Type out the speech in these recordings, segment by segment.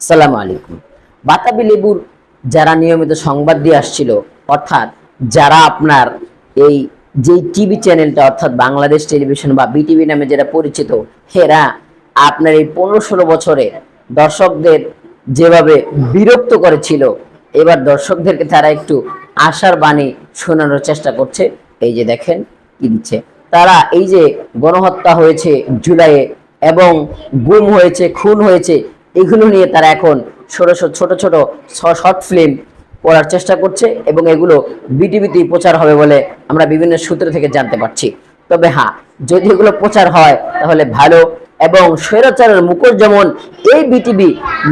সালাম আলাইকুম। বাতাবি লেবুর যারা নিয়মিত সংবাদ দিয়ে আসছিল, অর্থাৎ যারা আপনার এই যে টিভি চ্যানেলটা, অর্থাৎ বাংলাদেশ টেলিভিশন বা বিটিভি নামে যেটা পরিচিত, হেরা আপনার এই পনেরো ষোলো বছরে দর্শকদের যেভাবে বিরক্ত করেছিল, এবার দর্শকদেরকে তারা একটু আশার বাণী শোনানোর চেষ্টা করছে। এই যে দেখেন কি দিচ্ছে। তারা এই যে গণহত্যা হয়েছে জুলাইয়ে এবং গুম হয়েছে, খুন হয়েছে এগুলো নিয়ে তারা এখন ছোট ছোট ছোট শর্ট ফিল্ম করার চেষ্টা করছে এবং এগুলো বিটিভিতেই প্রচার হবে বলে আমরা বিভিন্ন সূত্র থেকে জানতে পারছি। তবে হ্যাঁ যদি এগুলো প্রচার হয় তাহলে ভালো এবং স্বৈরাচারের মুখোশ যেমন এই বিটিভি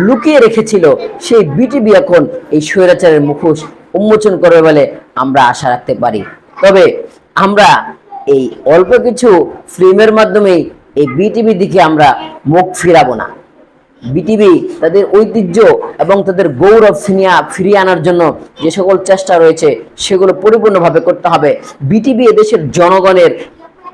লুকিয়ে রেখেছিল, সেই বিটিভি এখন এই স্বৈরাচারের মুখোশ উন্মোচন করবে বলে আমরা আশা রাখতে পারি। তবে আমরা এই অল্প কিছু ফিল্মের মাধ্যমেই এই বিটিভি দিকে আমরা মুখ ফিরাবো না। বিটিভি তাদের ঐতিহ্য এবং তাদের গৌরব ফিরিয়ে ফিরিয়ে আনার জন্য যে সকল চেষ্টা রয়েছে, সেগুলো পরিপূর্ণভাবে করতে হবে। বিটিভি এদেশের জনগণের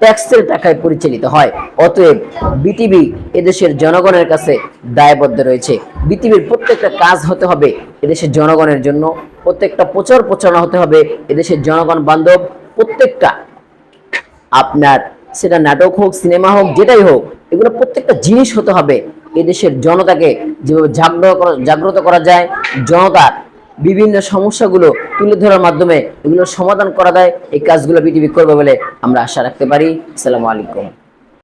ট্যাক্সের টাকায় পরিচালিত হয়। অতএব বিটিভি এদেশের জনগণের কাছে দায়বদ্ধ রয়েছে। বিটিভির প্রত্যেকটা কাজ হতে হবে এদেশের জনগণের জন্য। প্রত্যেকটা প্রচার প্রচারণা হতে হবে এদেশের জনগণ বান্ধব। প্রত্যেকটা আপনার, সেটা নাটক হোক, সিনেমা হোক, যেটাই হোক, এগুলো প্রত্যেকটা জিনিস হতে হবে। এদেশের জনতাকে যেভাবে জাগ্রত করা জাগ্রত করা যায়, জনতার বিভিন্ন সমস্যাগুলো তুলে ধরার মাধ্যমে এগুলো সমাধান করা যায়, এই কাজগুলো পৃথিবী করবে বলে আমরা আশা রাখতে পারি। আসসালামু আলাইকুম।